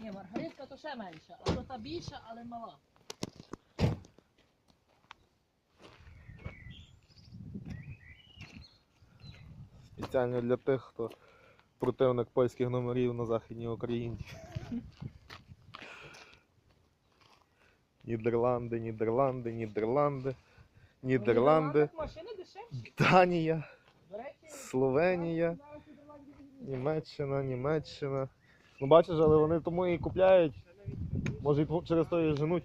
Ні, маргаритка то ще менша, а то та більша, але мала. Спеціально для тих, хто противник польських номерів на Західній Україні. Нідерланди, Нідерланди, Нідерланди, Ну, Нідерланди, Данія, Словенія, Німеччина, Німеччина. Ну бачиш, але вони тому і купляють. Може і через то і женуть.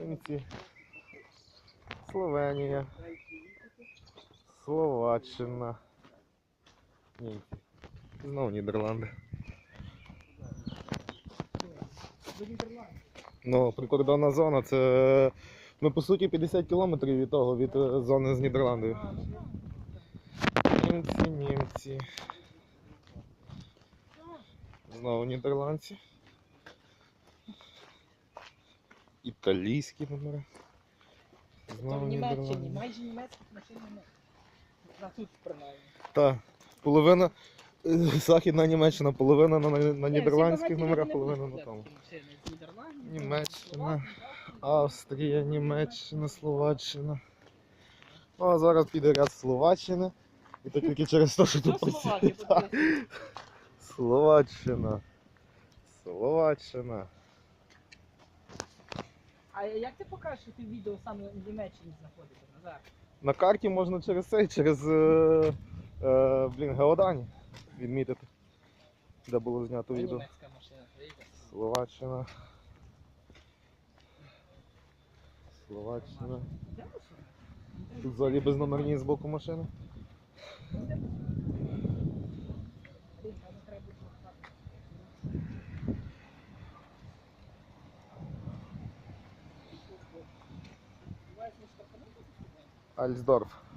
Німці. Словенія. Словаччина. Німці. Знову Нідерланди. Ну, прикордонна зона це. Ну, по суті, 50 кілометрів від того, від е, зони з ну, Німці, німці. Знову нідерландці. Італійські номери. То в Знову Німеччині, майже німецьких машин немає. На тут принаймні. Так, половина е, Західна Німеччина, половина на, на, нідерландських номерах, половина на тому. Німеччина. Австрія, Німеччина, Словаччина. Ну, а зараз піде ряд Словаччини. І то тільки через те, що тут. Словаччина. Словаччина. А як ти покажеш, що ти відео саме в Німеччині знаходиться, Назар? На карті можна через цей, через е, е, блін, Геодані відмітити, де було знято відео. німецька машина, видите? Словаччина. Словаччина. Тут взагалі безномерні з боку машини. Альсдорф.